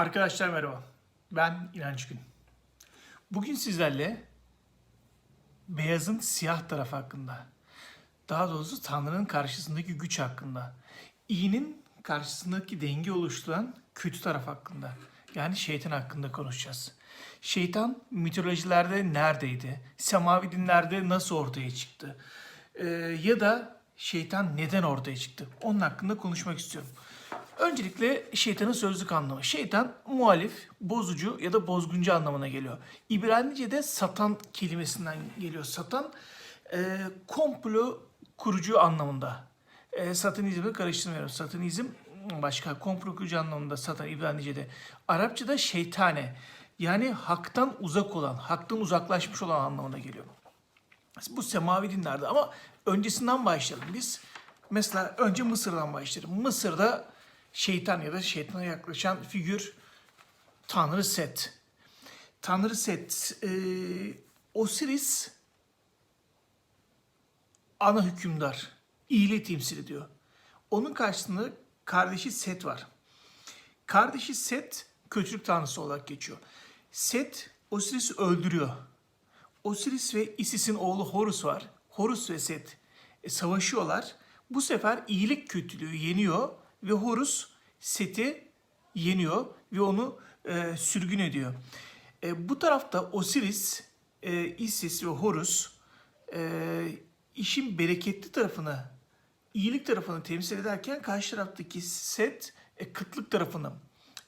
Arkadaşlar merhaba. Ben İnanç Gün. Bugün sizlerle beyazın siyah tarafı hakkında, daha doğrusu Tanrı'nın karşısındaki güç hakkında, iyinin karşısındaki denge oluşturan kötü taraf hakkında, yani şeytan hakkında konuşacağız. Şeytan mitolojilerde neredeydi? Semavi dinlerde nasıl ortaya çıktı? Ee, ya da şeytan neden ortaya çıktı? Onun hakkında konuşmak istiyorum. Öncelikle şeytanın sözlük anlamı. Şeytan muhalif, bozucu ya da bozguncu anlamına geliyor. İbranice'de satan kelimesinden geliyor. Satan e, komplo kurucu anlamında. E, satanizmi karıştırmıyorum. Satanizm başka komplo kurucu anlamında satan İbranice'de. Arapçada şeytane yani haktan uzak olan, haktan uzaklaşmış olan anlamına geliyor. Bu semavi dinlerde ama öncesinden başlayalım biz. Mesela önce Mısır'dan başlayalım. Mısır'da şeytan ya da şeytana yaklaşan figür Tanrı Set. Tanrı Set, e, Osiris ana hükümdar, iyiliği temsil ediyor. Onun karşısında kardeşi Set var. Kardeşi Set kötülük tanrısı olarak geçiyor. Set Osiris'i öldürüyor. Osiris ve Isis'in oğlu Horus var. Horus ve Set e, savaşıyorlar. Bu sefer iyilik kötülüğü yeniyor ve Horus Set'i yeniyor ve onu e, sürgün ediyor. E, bu tarafta Osiris, e, Isis ve Horus e, işin bereketli tarafını, iyilik tarafını temsil ederken karşı taraftaki Set e, kıtlık tarafını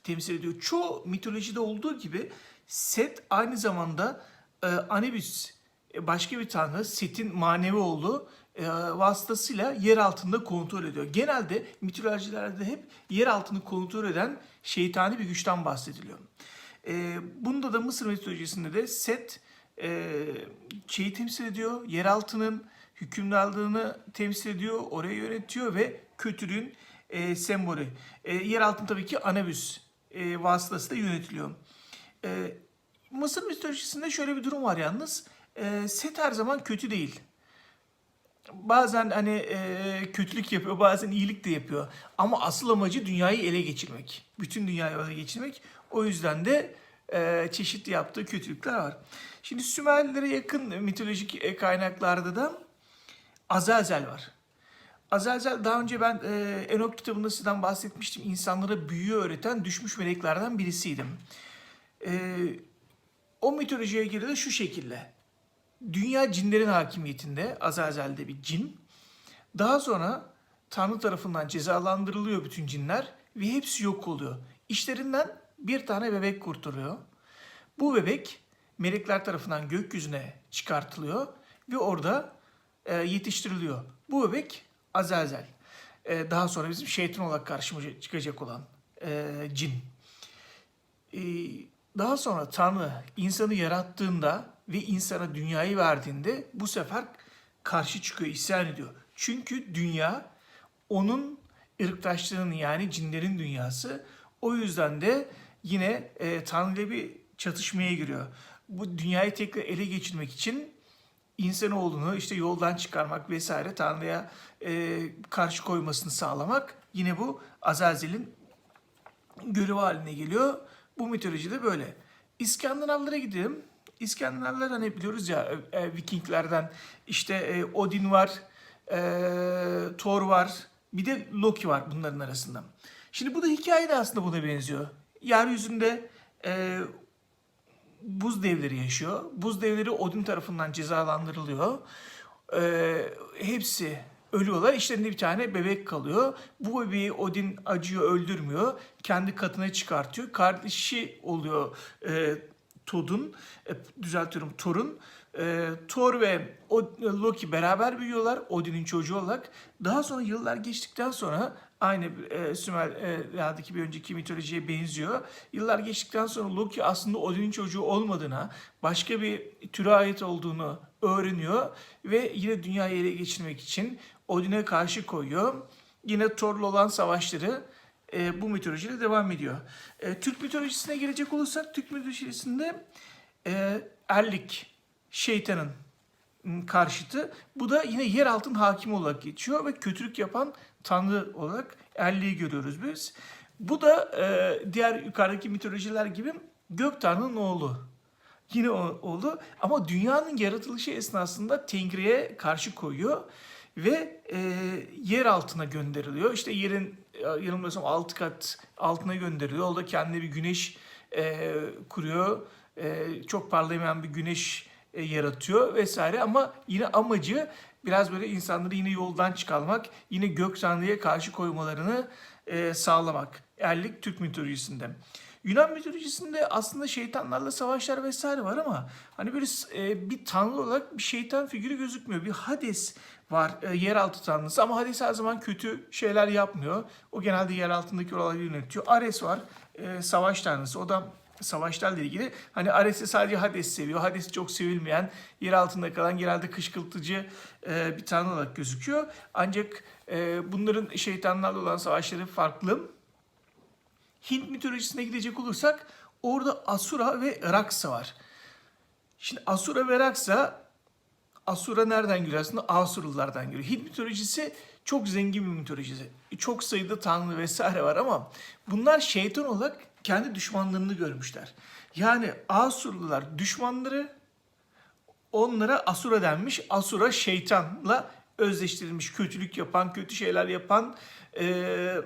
temsil ediyor. Çoğu mitolojide olduğu gibi Set aynı zamanda e, Anubis e, başka bir tanrı Set'in manevi oğlu e, vasıtasıyla yer altında kontrol ediyor. Genelde mitolojilerde hep yer altını kontrol eden şeytani bir güçten bahsediliyor. E, bunda da Mısır mitolojisinde de Set e, şeyi temsil ediyor. Yer altının hükümdarlığını temsil ediyor, orayı yönetiyor ve kötülüğün sembolü. Yer altın tabii ki Anubis e, vasıtasıyla yönetiliyor. Mısır mitolojisinde şöyle bir durum var yalnız. Set her zaman kötü değil. Bazen hani e, kötülük yapıyor, bazen iyilik de yapıyor. Ama asıl amacı dünyayı ele geçirmek. Bütün dünyayı ele geçirmek. O yüzden de e, çeşitli yaptığı kötülükler var. Şimdi Sümerlilere yakın mitolojik e, kaynaklarda da Azazel var. Azazel daha önce ben e, Enok kitabında sizden bahsetmiştim. İnsanlara büyü öğreten düşmüş meleklerden birisiydim. E, o mitolojiye göre de şu şekilde. Dünya cinlerin hakimiyetinde Azazel'de bir cin. Daha sonra Tanrı tarafından cezalandırılıyor bütün cinler ve hepsi yok oluyor. İşlerinden bir tane bebek kurtuluyor. Bu bebek melekler tarafından gökyüzüne çıkartılıyor ve orada e, yetiştiriliyor. Bu bebek Azazel. E, daha sonra bizim şeytan olarak karşımıza çıkacak olan e, cin. E, daha sonra Tanrı insanı yarattığında ve insana dünyayı verdiğinde bu sefer karşı çıkıyor, isyan ediyor. Çünkü dünya onun ırktaşlığının yani cinlerin dünyası. O yüzden de yine e, Tanrı ile bir çatışmaya giriyor. Bu dünyayı tekrar ele geçirmek için insanoğlunu işte yoldan çıkarmak vesaire Tanrı'ya e, karşı koymasını sağlamak yine bu Azazel'in görevi haline geliyor. Bu mitolojide böyle. İskandinavlara gidelim. İskandinavlar hani biliyoruz ya e, Vikinglerden işte e, Odin var, e, Thor var, bir de Loki var bunların arasında. Şimdi bu da hikaye de aslında buna benziyor. Yeryüzünde e, buz devleri yaşıyor. Buz devleri Odin tarafından cezalandırılıyor. E, hepsi ölüyorlar. İşlerinde bir tane bebek kalıyor. Bu bebeği Odin acıyor, öldürmüyor. Kendi katına çıkartıyor. Kardeşi oluyor e, Tod'un, e, düzeltiyorum Thor'un. E, Thor ve o, Loki beraber büyüyorlar Odin'in çocuğu olarak. Daha sonra yıllar geçtikten sonra aynı e, Sümer'deki bir önceki mitolojiye benziyor. Yıllar geçtikten sonra Loki aslında Odin'in çocuğu olmadığına, başka bir türe ait olduğunu öğreniyor ve yine dünyayı ele geçirmek için Odin'e karşı koyuyor. Yine Thor'la olan savaşları e, bu mitolojiyle devam ediyor. E, Türk mitolojisine gelecek olursak Türk mitolojisinde e, erlik, şeytanın karşıtı. Bu da yine yer altın hakimi olarak geçiyor ve kötülük yapan tanrı olarak erliği görüyoruz biz. Bu da e, diğer yukarıdaki mitolojiler gibi gök tanrının oğlu. Yine o- oğlu ama dünyanın yaratılışı esnasında Tengri'ye karşı koyuyor ve e, yer altına gönderiliyor. İşte yerin e, yanılmıyorsam altı kat altına gönderiliyor. Orada kendine bir güneş e, kuruyor. E, çok parlayamayan bir güneş e, yaratıyor vesaire ama yine amacı biraz böyle insanları yine yoldan çıkarmak, yine gök tanrıya karşı koymalarını e, sağlamak. Erlik Türk mitolojisinde. Yunan mitolojisinde aslında şeytanlarla savaşlar vesaire var ama hani böyle e, bir tanrı olarak bir şeytan figürü gözükmüyor. Bir Hades var, e, yeraltı tanrısı ama Hades her zaman kötü şeyler yapmıyor. O genelde yer altındaki olayları yönetiyor. Ares var, e, savaş tanrısı. O da savaşlarla ilgili. Hani Ares'i sadece Hades seviyor. Hades çok sevilmeyen, yer altında kalan genelde kışkırtıcı e, bir tanrı olarak gözüküyor. Ancak e, bunların şeytanlarla olan savaşları farklı. Hint mitolojisine gidecek olursak orada Asura ve Raksa var. Şimdi Asura ve Raksa Asura nereden geliyor aslında? Asurlulardan geliyor. Hint mitolojisi çok zengin bir mitolojisi. Çok sayıda tanrı vesaire var ama bunlar şeytan olarak kendi düşmanlarını görmüşler. Yani Asurlular düşmanları onlara Asura denmiş. Asura şeytanla özleştirilmiş. Kötülük yapan, kötü şeyler yapan eee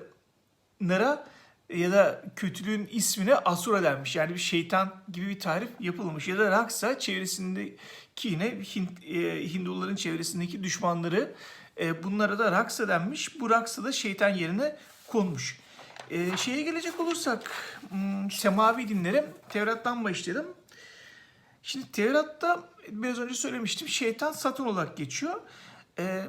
nara ya da kötülüğün ismine Asura denmiş. Yani bir şeytan gibi bir tarif yapılmış. Ya da Raksa çevresindeki yine Hint, e, Hinduların çevresindeki düşmanları e, bunlara da Raksa denmiş. Bu Raksa da şeytan yerine konmuş. E, şeye gelecek olursak hmm, semavi dinlere Tevrat'tan başlayalım. Şimdi Tevrat'ta biraz önce söylemiştim şeytan Satın olarak geçiyor. E,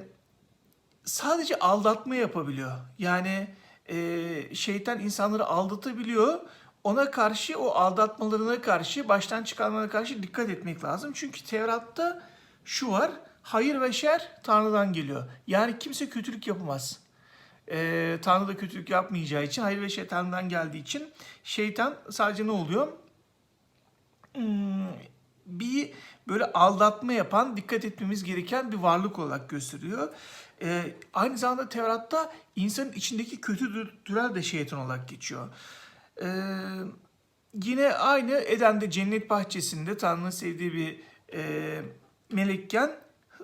sadece aldatma yapabiliyor. Yani e, şeytan insanları aldatabiliyor. Ona karşı o aldatmalarına karşı baştan çıkarmalarına karşı dikkat etmek lazım. Çünkü Tevrat'ta şu var. Hayır ve şer Tanrı'dan geliyor. Yani kimse kötülük yapamaz. E, Tanrı da kötülük yapmayacağı için hayır ve şer Tanrı'dan geldiği için şeytan sadece ne oluyor? Hmm, böyle aldatma yapan, dikkat etmemiz gereken bir varlık olarak gösteriyor. Ee, aynı zamanda Tevrat'ta insanın içindeki kötü dürtüler de şeytan olarak geçiyor. Ee, yine aynı Eden'de cennet bahçesinde Tanrı'nın sevdiği bir e, melekken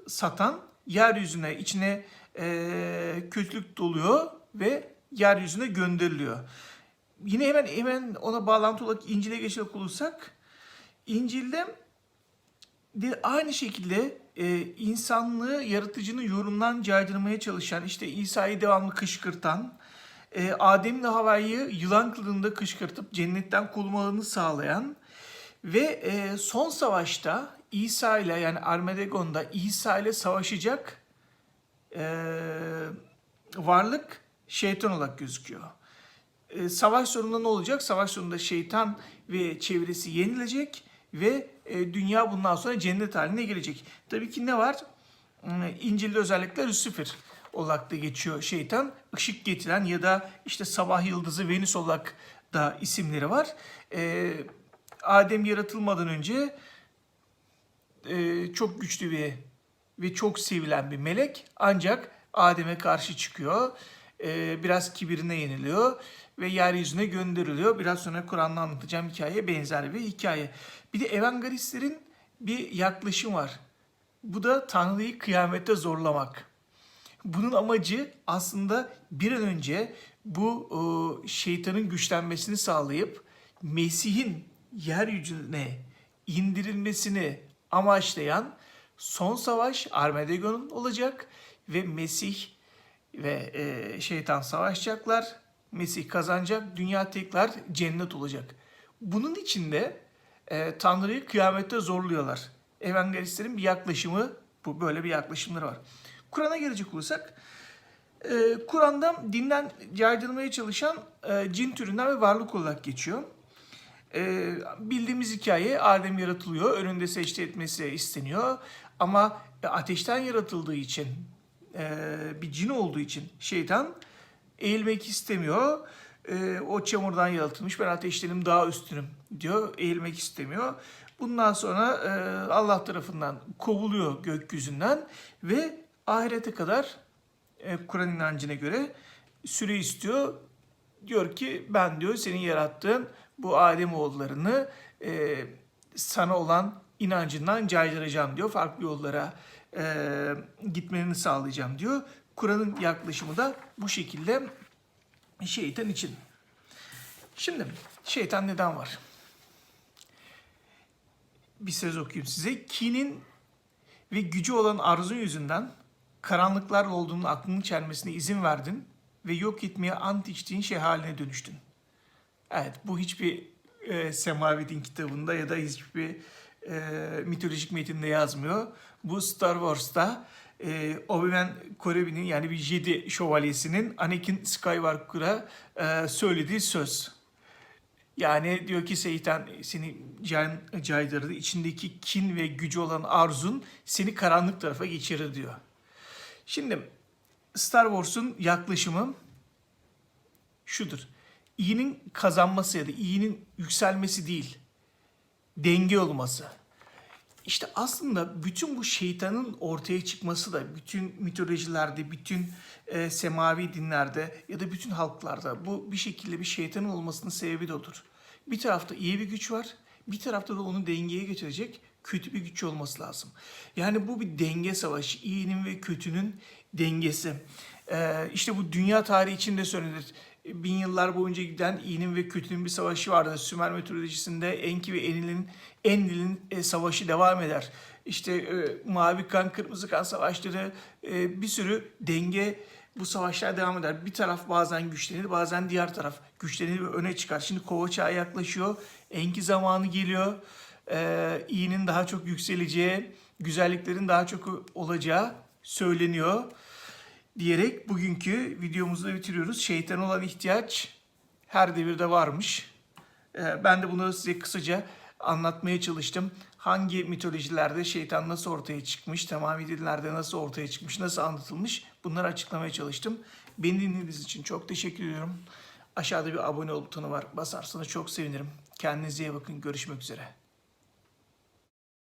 satan yeryüzüne içine e, kötülük doluyor ve yeryüzüne gönderiliyor. Yine hemen hemen ona bağlantı olarak İncil'e geçecek olursak İncil'de de aynı şekilde e, insanlığı yaratıcının yorumdan caydırmaya çalışan, işte İsa'yı devamlı kışkırtan, e, Adem'le Havva'yı yılan kılığında kışkırtıp cennetten kovulmalarını sağlayan ve e, son savaşta İsa ile yani Armageddon'da İsa ile savaşacak e, varlık şeytan olarak gözüküyor. E, savaş sonunda ne olacak? Savaş sonunda şeytan ve çevresi yenilecek ve e, dünya bundan sonra cennet haline gelecek. Tabii ki ne var? Hmm, İncil'de özellikle Lucifer olarak da geçiyor şeytan. Işık getiren ya da işte sabah yıldızı Venüs olarak da isimleri var. E, Adem yaratılmadan önce e, çok güçlü bir ve çok sevilen bir melek ancak Adem'e karşı çıkıyor. E, biraz kibirine yeniliyor ve yeryüzüne gönderiliyor. Biraz sonra Kur'an'da anlatacağım hikayeye benzer bir hikaye. Bir de evangelistlerin bir yaklaşım var. Bu da Tanrı'yı kıyamette zorlamak. Bunun amacı aslında bir an önce bu e, şeytanın güçlenmesini sağlayıp Mesih'in yeryüzüne indirilmesini amaçlayan son savaş Armageddon olacak ve Mesih ve e, şeytan savaşacaklar. Mesih kazanacak, dünya tekrar cennet olacak. Bunun için de e, Tanrı'yı kıyamette zorluyorlar. Evangelistlerin bir yaklaşımı, bu böyle bir yaklaşımları var. Kur'an'a gelecek olursak, e, Kur'an'da dinden caydırmaya çalışan e, cin türünden bir varlık olarak geçiyor. E, bildiğimiz hikaye Adem yaratılıyor, önünde secde etmesi isteniyor. Ama e, ateşten yaratıldığı için, e, bir cin olduğu için şeytan eğilmek istemiyor. E, o çamurdan yaratılmış ben ateşlerim daha üstünüm diyor. Eğilmek istemiyor. Bundan sonra e, Allah tarafından kovuluyor gökyüzünden ve ahirete kadar e, Kur'an inancına göre süre istiyor. diyor ki ben diyor senin yarattığın bu Adem oğullarını e, sana olan inancından caydıracağım diyor. Farklı yollara e, gitmeni sağlayacağım diyor. Kur'an'ın yaklaşımı da bu şekilde şeytan için. Şimdi şeytan neden var? Bir söz okuyayım size. Kinin ve gücü olan arzun yüzünden karanlıklar olduğunu aklının çelmesine izin verdin ve yok etmeye ant içtiğin şey haline dönüştün. Evet bu hiçbir e, semavi din kitabında ya da hiçbir e, mitolojik metinde yazmıyor. Bu Star Wars'ta e, Obi-Wan Kenobi'nin yani bir Jedi şövalyesinin Anakin Skywalker'a e, söylediği söz. Yani diyor ki şeytan seni can caydırdı. İçindeki kin ve gücü olan arzun seni karanlık tarafa geçirir diyor. Şimdi Star Wars'un yaklaşımı şudur. İyinin kazanması ya da iyinin yükselmesi değil. Denge olması. İşte aslında bütün bu şeytanın ortaya çıkması da bütün mitolojilerde, bütün e, semavi dinlerde ya da bütün halklarda bu bir şekilde bir şeytanın olmasının sebebi de odur. Bir tarafta iyi bir güç var, bir tarafta da onu dengeye getirecek kötü bir güç olması lazım. Yani bu bir denge savaşı, iyinin ve kötünün dengesi. E, işte bu dünya tarihi içinde söylenir. Bin yıllar boyunca giden iyinin ve kötünün bir savaşı vardır. Sümer mitolojisinde Enki ve Enlil'in Enlil'in e, savaşı devam eder. İşte e, mavi kan, kırmızı kan savaşları e, bir sürü denge bu savaşlar devam eder. Bir taraf bazen güçlenir, bazen diğer taraf güçlenir ve öne çıkar. Şimdi kova çağı yaklaşıyor. Enki zamanı geliyor. E, iyinin daha çok yükseleceği, güzelliklerin daha çok olacağı söyleniyor diyerek bugünkü videomuzu bitiriyoruz. Şeytan olan ihtiyaç her devirde varmış. Ee, Ben de bunu size kısaca anlatmaya çalıştım. Hangi mitolojilerde şeytan nasıl ortaya çıkmış, tamami dinlerde nasıl ortaya çıkmış, nasıl anlatılmış bunları açıklamaya çalıştım. Beni dinlediğiniz için çok teşekkür ediyorum. Aşağıda bir abone ol butonu var. Basarsanız çok sevinirim. Kendinize iyi bakın. Görüşmek üzere.